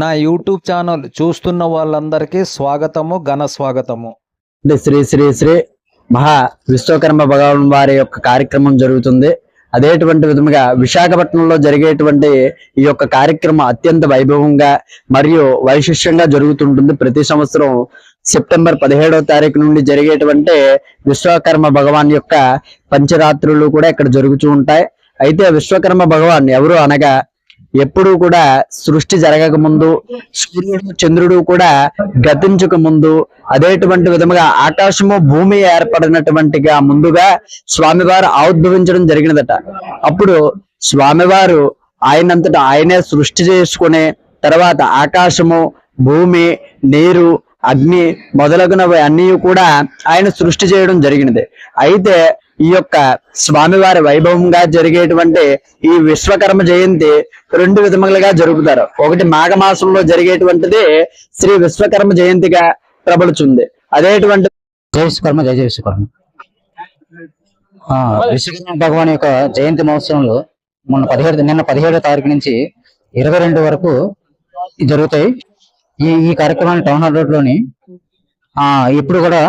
నా YouTube channel చూస్తున్న వాళ్ళందరికీ స్వాగతము ఘన స్వాగతము. శ్రీ శ్రీ శ్రీ మహా విశ్వకర్మ భగవాన్ వారి యొక్క కార్యక్రమం జరుగుతుంది. అదేటువంటి విధముగా విశాఖపట్నంలో జరిగేటువంటి ఈ యొక్క కార్యక్రమం అత్యంత వైభవంగా మరియు వైశిష్యంగా జరుగుతుంటుంది. ప్రతి సంవత్సరం సెప్టెంబర్ పదిహేడవ తారీఖు నుండి జరిగేటువంటి విశ్వకర్మ భగవాన్ యొక్క పంచరాత్రులు కూడా ఇక్కడ జరుగుతూ ఉంటాయి. అయితే విశ్వకర్మ భగవాన్ ఎవరు అనగా ఎప్పుడూ కూడా సృష్టి జరగక ముందు సూర్యుడు చంద్రుడు కూడా గతించక ముందు అదేటువంటి విధముగా ఆకాశము భూమి ఏర్పడినటువంటిగా ముందుగా స్వామివారు ఆవిర్భవించడం జరిగినదట. అప్పుడు స్వామివారు ఆయనంతటా ఆయనే సృష్టి చేసుకునే తర్వాత ఆకాశము భూమి నీరు అగ్ని మొదలగునవి అన్నీ కూడా ఆయన సృష్టి చేయడం జరిగినది. అయితే ఈ యొక్క స్వామివారి వైభవంగా జరిగేటువంటి ఈ విశ్వకర్మ జయంతి రెండు విధములుగా జరుపుతారు. ఒకటి మాఘమాసంలో జరిగేటువంటిది శ్రీ విశ్వకర్మ జయంతిగా ప్రబలుచుంది. అదేటువంటి జయ విశ్వకర్మ జయ జయ విశ్వకర్మ. విశ్వకర్మ భగవాన్ యొక్క జయంతి మహోత్సవంలో మొన్న పదిహేడు నిన్న పదిహేడో తారీఖు నుంచి ఇరవై రెండు వరకు జరుగుతాయి. ఈ ఈ కార్యక్రమాన్ని టౌన్ హాల్ రోడ్లోని ఇప్పుడు కూడా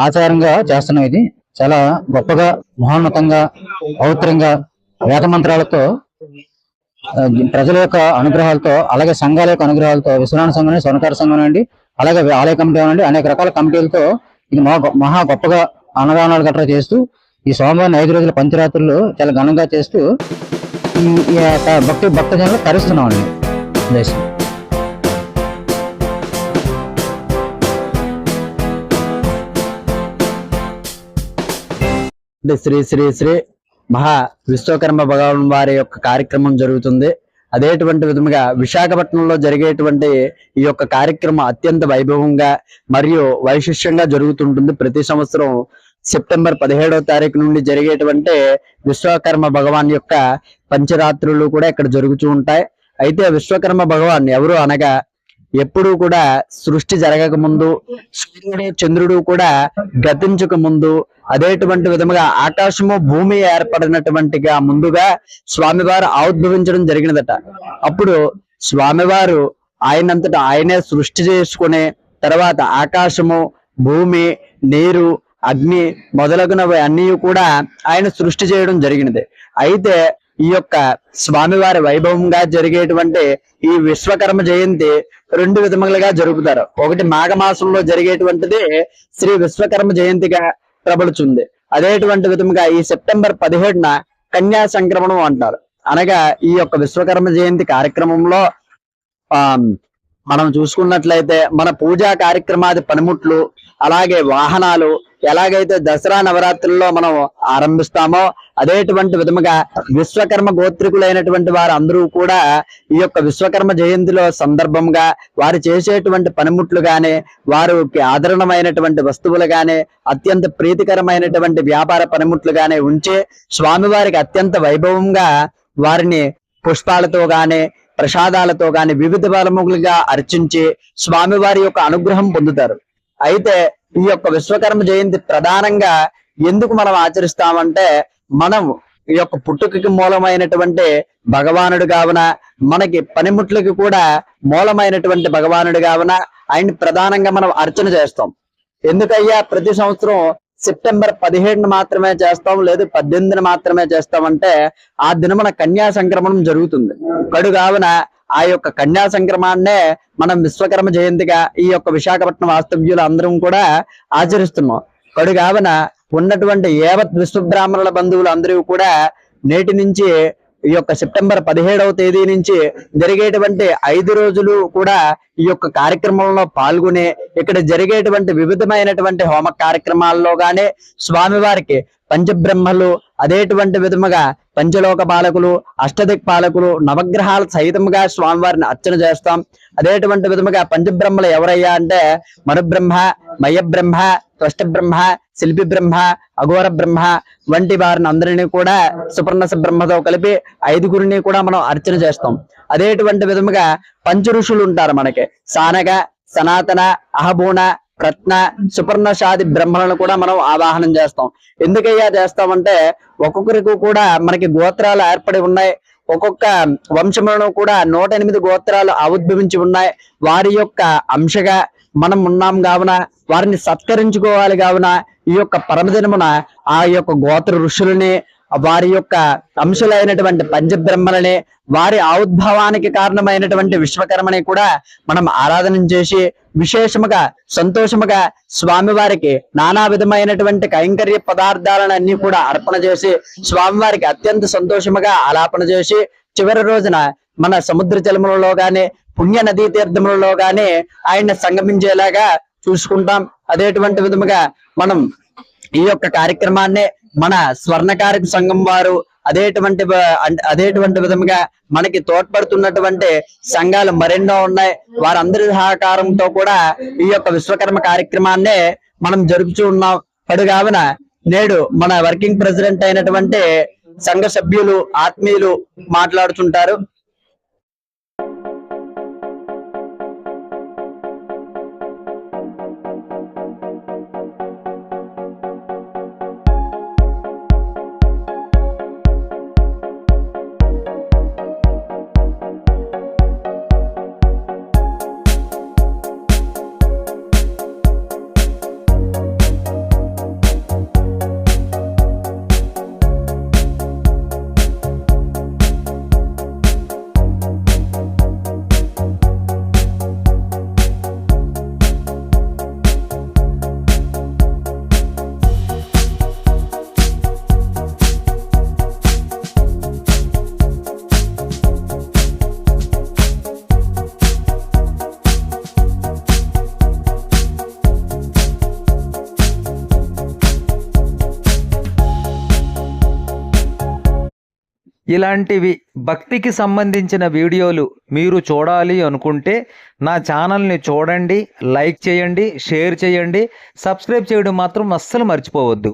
ఆచారంగా చేస్తున్నాం ఇది. చాలా గొప్పగా మహోన్నతంగా పవిత్రంగా వేద మంత్రాలతో ప్రజల యొక్క అనుగ్రహాలతో అలాగే సంఘాల యొక్క అనుగ్రహాలతో విశ్వనాథ సంఘం స్వర్ణకార సంఘం అండి అలాగే ఆలయ కమిటీ అనండి అనేక రకాల కమిటీలతో ఇది మహా మహా గొప్పగా అన్నదానాలు గట్రా చేస్తూ ఈ సోమవారం ఐదు రోజుల పంచరాత్రులు చాలా ఘనంగా చేస్తూ ఈ యొక్క భక్తి భక్తజనులు తరిస్తున్నాం అండి అంటే శ్రీ శ్రీ శ్రీ మహా విశ్వకర్మ భగవాన్ వారి యొక్క కార్యక్రమం జరుగుతుంది. అదేటువంటి విధముగా విశాఖపట్నంలో జరిగేటువంటి ఈ యొక్క కార్యక్రమం అత్యంత వైభవంగా మరియు వైశిష్యంగా జరుగుతుంటుంది. ప్రతి సంవత్సరం సెప్టెంబర్ పదిహేడవ తారీఖు నుండి జరిగేటువంటి విశ్వకర్మ భగవాన్ యొక్క పంచరాత్రులు కూడా ఇక్కడ జరుగుతూ ఉంటాయి. అయితే విశ్వకర్మ భగవాన్ ఎవరు అనగా ఎప్పుడూ కూడా సృష్టి జరగక ముందు సూర్యుడు చంద్రుడు కూడా గతించక ముందు అదేటువంటి విధముగా ఆకాశము భూమి ఏర్పడినటువంటిగా ముందుగా స్వామివారు ఆవిర్భవించడం జరిగినదట. అప్పుడు స్వామివారు ఆయనంతటా ఆయనే సృష్టి చేసుకునే తర్వాత ఆకాశము భూమి నీరు అగ్ని మొదలగునవి అన్నీ కూడా ఆయన సృష్టి చేయడం జరిగినది. అయితే ఈ యొక్క స్వామివారి వైభవంగా జరిగేటువంటి ఈ విశ్వకర్మ జయంతి రెండు విధములుగా జరుపుతారు. ఒకటి మాఘమాసంలో జరిగేటువంటిది శ్రీ విశ్వకర్మ జయంతిగా ప్రబలుచుంది. అదేటువంటి విధముగా ఈ సెప్టెంబర్ పదిహేడున కన్యా సంక్రమణం అంటారు. అనగా ఈ యొక్క విశ్వకర్మ జయంతి కార్యక్రమంలో ఆ మనం చూసుకున్నట్లయితే మన పూజా కార్యక్రమాది పనిముట్లు అలాగే వాహనాలు ఎలాగైతే దసరా నవరాత్రుల్లో మనం ఆరంభిస్తామో అదేటువంటి విధముగా విశ్వకర్మ గోత్రికులైనటువంటి వారు అందరూ కూడా ఈ యొక్క విశ్వకర్మ జయంతిలో సందర్భంగా వారు చేసేటువంటి పనిముట్లు గాని వారికి ఆదరణమైనటువంటి వస్తువులు గాని అత్యంత ప్రీతికరమైనటువంటి వ్యాపార పనిముట్లు గాని ఉంచి స్వామివారికి అత్యంత వైభవంగా వారిని పుష్పాలతో గాని ప్రసాదాలతో గాని వివిధ బలములుగా అర్చించి స్వామివారి యొక్క అనుగ్రహం పొందుతారు. అయితే ఈ యొక్క విశ్వకర్మ జయంతి ప్రధానంగా ఎందుకు మనం ఆచరిస్తామంటే మనం ఈ యొక్క పుట్టుకకి మూలమైనటువంటి భగవానుడు కావున మనకి పనిముట్లకి కూడా మూలమైనటువంటి భగవానుడు కావున ఆయన ప్రధానంగా మనం అర్చన చేస్తాం. ఎందుకయ్యా? ప్రతి సంవత్సరం సెప్టెంబర్ పదిహేడున మాత్రమే చేస్తాం లేదు పద్దెనిమిదిన మాత్రమే చేస్తాం అంటే ఆ దినమున కన్యా సంక్రమణం జరుగుతుంది. కడు కావున ఆ యొక్క కన్యా సంక్రమాన్నే మనం విశ్వకర్మ జయంతిగా ఈ యొక్క విశాఖపట్నం వాస్తవ్యులు అందరం కూడా ఆచరిస్తున్నాం. కడు ఉన్నటువంటి ఏవత్ విశ్వబ్రాహ్మణుల బంధువులు అందరూ కూడా నేటి నుంచి ఈ యొక్క సెప్టెంబర్ పదిహేడవ తేదీ నుంచి జరిగేటువంటి ఐదు రోజులు కూడా ఈ యొక్క కార్యక్రమంలో పాల్గొని ఇక్కడ జరిగేటువంటి వివిధమైనటువంటి హోమ కార్యక్రమాల్లో గానే స్వామివారికి పంచబ్రహ్మలు అదేటువంటి విధముగా పంచలోక పాలకులు అష్టదిక్ పాలకులు నవగ్రహాల సహితముగా స్వామివారిని అర్చన చేస్తాం. అదేటువంటి విధముగా పంచబ్రహ్మలు ఎవరయ్యా అంటే మనుబ్రహ్మ మయబ్రహ్మ త్వష్ట బ్రహ్మ శిల్పి బ్రహ్మ అఘోర బ్రహ్మ వంటి వారిని అందరినీ కూడా సుపర్ణస బ్రహ్మతో కలిపి ఐదుగురిని కూడా మనం అర్చన చేస్తాం. అదేటువంటి విధముగా పంచ ఋషులు ఉంటారు మనకి. సానగ సనాతన అహబూన రత్న సుపర్ణశాది బ్రహ్మలను కూడా మనం ఆవాహనం చేస్తాం. ఎందుకయ్యా చేస్తామంటే ఒక్కొక్కరికి కూడా మనకి గోత్రాలు ఏర్పడి ఉన్నాయి. ఒక్కొక్క వంశములను కూడా నూట ఎనిమిది గోత్రాలు ఆవిర్భవించి ఉన్నాయి. వారి యొక్క అంశగా మనం ఉన్నాం కావున వారిని సత్కరించుకోవాలి కావున ఈ యొక్క పరమదినమున ఆ యొక్క గోత్ర ఋషులని వారి యొక్క అంశులైనటువంటి పంచబ్రహ్మలని వారి ఆవిర్భావానికి కారణమైనటువంటి విశ్వకర్మని కూడా మనం ఆరాధన చేసి విశేషముగా సంతోషముగా స్వామివారికి నానా విధమైనటువంటి కైంకర్య పదార్థాలను అన్ని కూడా అర్పణ చేసి స్వామివారికి అత్యంత సంతోషముగా ఆలాపన చేసి చివరి రోజున మన సముద్ర జలములలో గాని పుణ్య నదీ తీర్థములలో గాని ఆయన సంగమించేలాగా చూసుకుంటాం. అదేటువంటి విధముగా మనం ఈ యొక్క కార్యక్రమాన్ని మన స్వర్ణకారక సంఘం వారు అదేటువంటి అదేటువంటి విధంగా మనకి తోడ్పడుతున్నటువంటి సంఘాలు మరెన్నో ఉన్నాయి. వారందరి సహకారంతో కూడా ఈ యొక్క విశ్వకర్మ కార్యక్రమాన్ని మనం జరుపుతూ ఉన్నాం. అడుగావిన నేడు మన వర్కింగ్ ప్రెసిడెంట్ అయినటువంటి సంఘ సభ్యులు ఆత్మీయులు మాట్లాడుతుంటారు. ఇలాంటివి భక్తికి సంబంధించిన వీడియోలు మీరు చూడాలి అనుకుంటే నా ఛానల్ని చూడండి లైక్ చేయండి షేర్ చేయండి సబ్స్క్రైబ్ చేయడం మాత్రం అస్సలు మర్చిపోవద్దు.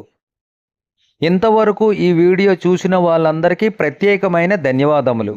ఇంతవరకు ఈ వీడియో చూసిన వాళ్ళందరికీ ప్రత్యేకమైన ధన్యవాదములు.